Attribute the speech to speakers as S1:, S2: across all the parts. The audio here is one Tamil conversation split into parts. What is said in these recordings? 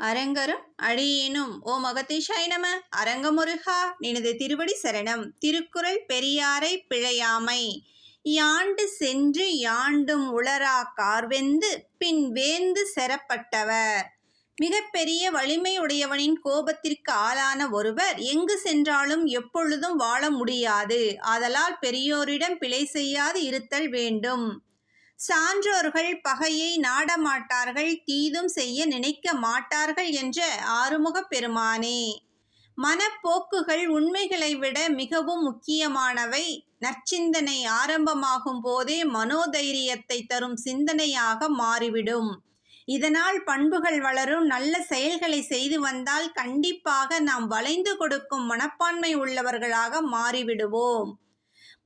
S1: அரங்கரும் அழியினும் ஓ மகதீஷாய் நம அரங்கமுருகா நினது திருவடி சரணம் திருக்குறள் பெரியாரை பிழையாமை. யாண்டு சென்று யாண்டும் உளரா கார்வெந்து பின் வேந்து செரப்பட்டவர் மிகப்பெரிய வலிமை உடையவனின் கோபத்திற்கு ஆளான ஒருவர் எங்கு சென்றாலும் எப்பொழுதும் வாழ முடியாது. ஆதலால் பெரியோரிடம் பிழை செய்யாது இருத்தல் வேண்டும். சான்றோர்கள் பகையை நாடமாட்டார்கள் தீதும் செய்ய நினைக்க மாட்டார்கள் என்ற ஆறுமுகப் பெருமானே. மனப்போக்குகள் உண்மைகளை விட மிகவும் முக்கியமானவை. நற்சிந்தனை ஆரம்பமாகும் போதே மனோதைரியத்தை தரும் சிந்தனையாக மாறிவிடும். இதனால் பண்புகள் வளரும் நல்ல செயல்களை செய்து வந்தால் கண்டிப்பாக நாம் வளைந்து கொடுக்கும் மனப்பான்மை உள்ளவர்களாக மாறிவிடுவோம்.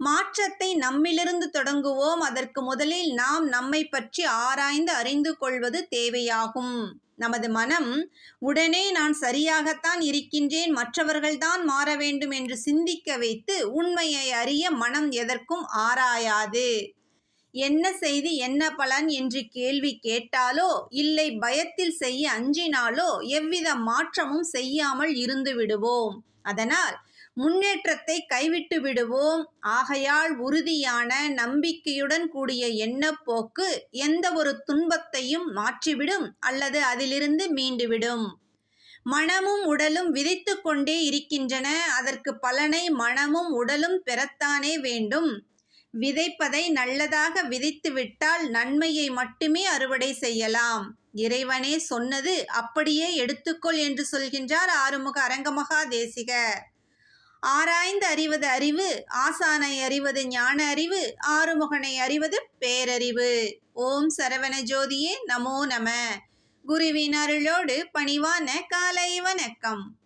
S1: மாற்றத்தை நம்மிலிருந்து தொடங்குவோம். அதற்கு முதலில் நாம் நம்மை பற்றி ஆராய்ந்து அறிந்து கொள்வது தேவையாகும். நமது மனம் உடனே நான் சரியாகத்தான் இருக்கின்றேன். மற்றவர்கள்தான் மாற வேண்டும் என்று சிந்திக்க வைத்து உண்மையை அறிய மனம் எதற்கும் ஆராயாது. என்ன செய்து என்ன பலன் என்று கேள்வி கேட்டாலோ இல்லை பயத்தில் செய்ய அஞ்சினாலோ எவ்வித மாற்றமும் செய்யாமல் இருந்து விடுவோம். அதனால் முன்னேற்றத்தை கைவிட்டு விடுவோம். ஆகையால் உறுதியான நம்பிக்கையுடன் கூடிய எண்ணப்போக்கு எந்த ஒரு துன்பத்தையும் மாற்றிவிடும் அல்லது அதிலிருந்து மீண்டுவிடும். மனமும் உடலும் விதைத்து கொண்டே இருக்கின்றன. அதற்கு பலனை மனமும் உடலும் பெறத்தானே வேண்டும். விதைப்பதை நல்லதாக விதைத்து விட்டால் நன்மையை மட்டுமே அறுவடை செய்யலாம். இறைவனே சொன்னது அப்படியே எடுத்துக்கொள் என்று சொல்கின்றார் ஆறுமுக அரங்கமகா தேசிகர் ஆராய்ந்து அறிவது அறிவு ஆசானை அறிவது ஞான அறிவு ஆறுமுகனை அறிவது பேரறிவு. ஓம் சரவண ஜோதியே நமோ நம. குருவின் அருளோடு பணிவான காலை வணக்கம்.